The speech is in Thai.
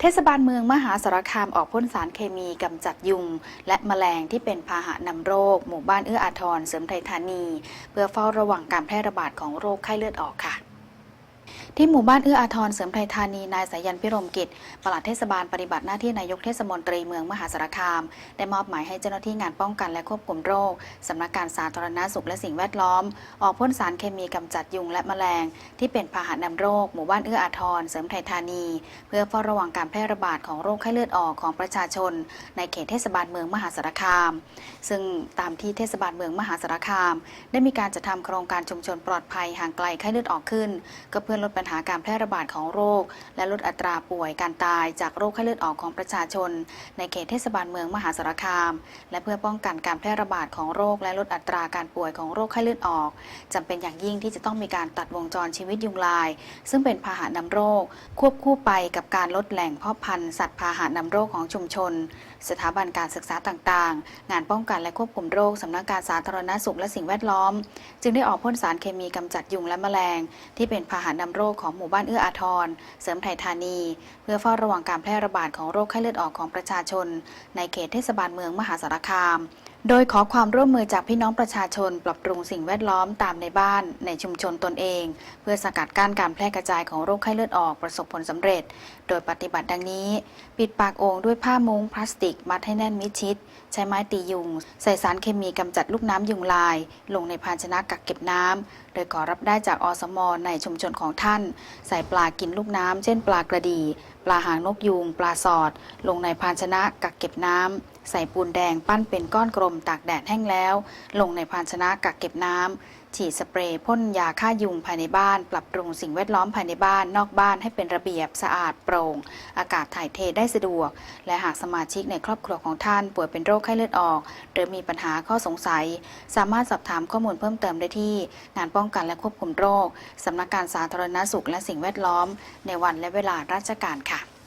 เทศบาลเมืองมหาสารคามออกพ่นสารเคมีกำจัดยุง และแมลงที่เป็นพาหะนำโรค หมู่บ้านเอื้ออาทรเสริมไทยธานี เพื่อเฝ้าระวังการแพร่ระบาดของโรคไข้เลือดออกค่ะ ที่หมู่บ้านเอื้ออาทรเสริมไทยธานี นายสายันพิรมกิจปลัดเทศบาลปฏิบัติหน้าที่นายกเทศมนตรีเมืองมหาสารคาม ได้มอบหมายให้เจ้าหน้าที่งานป้องกันและควบคุมโรคสำนักการสาธารณาสุขและสิ่งแวดล้อม ออกพ่นสารเคมีกำจัดยุงและแมลง ที่เป็นพาหะนำโรค หมู่บ้านเอื้ออาทรเสริมไทยธานี เพื่อเฝ้าระวังการแพร่ระบาดของโรคไข้เลือดออกของประชาชน ในเขตเทศบาลเมืองมหาสารคาม ซึ่งตามที่เทศบาลเมืองมหาสารคาม ได้มีการจัดทำโครงการชุมชนปลอดภัยห่างไกลไข้เลือดออกขึ้น ก็เพื่อลดปัญหาการแพร่ระบาดของโรค และลดอัตราป่วยการตายจากโรคไข้เลือดออกของประชาชน ในเขตเทศบาลเมืองมหาสารคาม และเพื่อป้องกันการแพร่ระบาดของโรค และลดอัตราการป่วยของโรคไข้เลือดออกจำเป็นอย่างยิ่งที่จะต้องมีการตัดวงจรชีวิตยุงลาย ซึ่งเป็นพาหะนำโรค ควบคู่ไปกับการลดแหล่งเพาะพันธุ์สัตว์พาหะนำโรคของชุมชน สถาบันการศึกษาต่างๆ งานป้องกันและควบคุมโรคสำนักการสาธารณสุขและสิ่งแวดล้อม จึงได้ออกพ่นสารเคมีกำจัดยุงและแมลง ที่เป็นพาหะนำโรคของหมู่บ้านเอื้ออาทร เสริมไทยธานี เพื่อเฝ้าระวังการแพร่ระบาดของโรคไข้เลือดออกของประชาชน ในเขตเทศบาลเมืองมหาสารคามโดยขอความร่วมมือจากพี่น้องประชาชนปรับปรุงสิ่งแวดล้อมตามในบ้านในชุมชนตนเอง เพื่อสกัดกั้นการแพร่กระจายของโรคไข้เลือดออกประสบผลสำเร็จ โดยปฏิบัติดังนี้ ปิดปากโอ่งด้วยผ้ามุ้งพลาสติก มัดให้แน่นมิดชิด ใช้ไม้ตียุง ใส่สารเคมีกำจัดลูกน้ำยุงลาย ลงในภาชนะกักเก็บน้ำโดยขอรับได้จากอสมในชุมชนของท่าน ใส่ปลากินลูกน้ำเช่น ปลากระดี ลาหางนกยูง ปลาสอด ลงในภาชนะกักเก็บน้ำ ใส่ปูนแดงปั้นเป็นก้อนกลมตากแดดแห้งแล้ว ลงในภาชนะกักเก็บน้ำฉีดสเปรย์พ่นยาฆ่ายุงภายในบ้าน ปรับปรุงสิ่งแวดล้อมภายในบ้าน นอกบ้านให้เป็นระเบียบสะอาดโปร่ง อากาศถ่ายเทได้สะดวก และหากสมาชิกในครอบครัวของท่าน ป่วยเป็นโรคไข้เลือดออก หรือมีปัญหาข้อสงสัย สามารถสอบถามข้อมูลเพิ่มเติมได้ที่ งานป้องกันและควบคุมโรคสำนักการสาธารณสุขและสิ่งแวดล้อม ในวันและเวลาราชการค่ะ